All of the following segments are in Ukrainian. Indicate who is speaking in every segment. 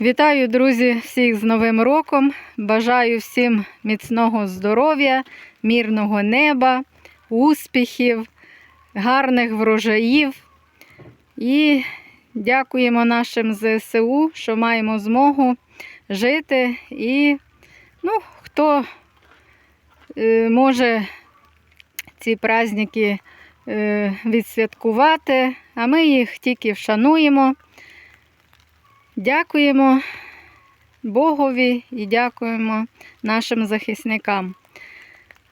Speaker 1: Вітаю, друзі, всіх з Новим роком. Бажаю всім міцного здоров'я, мирного неба, успіхів, гарних врожаїв. І дякуємо нашим ЗСУ, що маємо змогу жити. І ну, хто е, може ці праздники е, відсвяткувати, а ми їх тільки вшануємо. Дякуємо Богові і дякуємо нашим захисникам.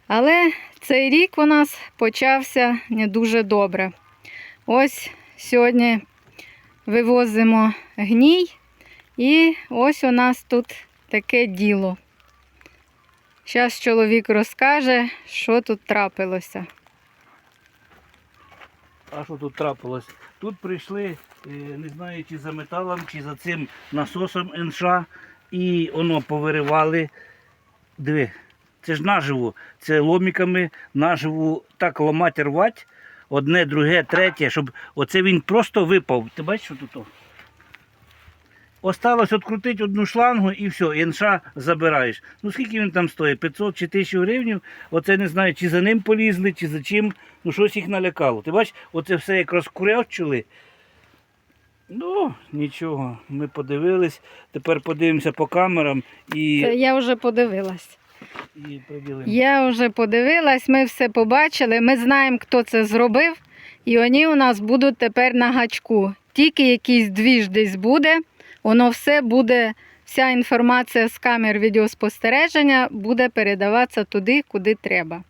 Speaker 1: Але цей рік у нас почався не дуже добре. Ось сьогодні вивозимо гній, і ось у нас тут таке діло. Зараз чоловік розкаже, що тут трапилося.
Speaker 2: А що тут трапилось? Тут прийшли, е, не знаю, чи за металом, чи за цим насосом НШ, і воно повиривали. Диви, це ж наживо, це ломіками наживо так ламати рвати, одне, друге, третє, щоб оце він просто випав. Ти бачиш, що тут? Осталось відкрутити одну шлангу і все, і НШ забираєш. Ну скільки він там стоїть? 500 чи 1000 гривень. Оце не знаю, чи за ним полізли, чи за чим. Ну щось їх налякало. Ти бачиш, оце все як розкурячили. Ну, нічого, ми подивились. Тепер подивимося по камерам і,
Speaker 1: Це я вже подивилась.
Speaker 2: і приділимо.
Speaker 1: Я вже подивилась, ми все побачили. Ми знаємо, хто це зробив, і вони у нас будуть тепер на гачку. Тільки якийсь двіж десь буде, воно все буде, вся інформація з камер відеоспостереження буде передаватися туди, куди треба.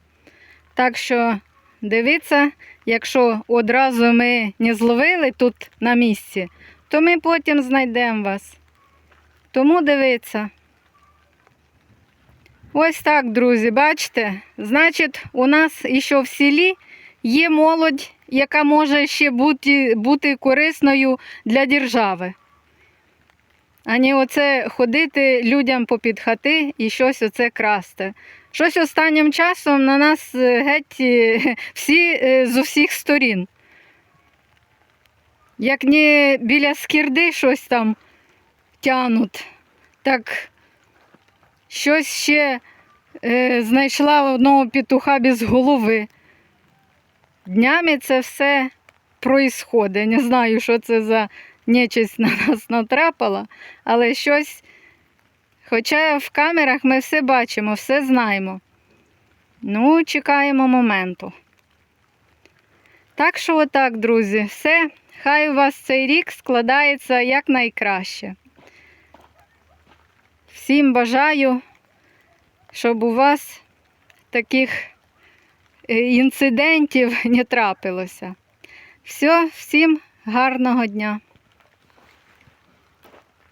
Speaker 1: Так що дивіться, якщо одразу ми не зловили тут на місці, то ми потім знайдемо вас. Тому дивіться. Ось так, друзі, бачите? Значить, у нас ще в селі є молодь, яка може ще бути, бути корисною для держави. А не оце ходити людям попід хати і щось оце красти. Щось останнім часом на нас е, геть е, всі е, з усіх сторін. Як не біля скірди щось там тянуть, так щось ще е, знайшла одного петуха без голови. Днями це все проїсходить. Не знаю, що це за нечисть на нас натрапила, але щось. Хоча в камерах ми все бачимо, все знаємо. Ну, чекаємо моменту. Так що отак, друзі, все. Хай у вас цей рік складається якнайкраще. Всім бажаю, щоб у вас таких інцидентів не трапилося. Все, всім гарного дня!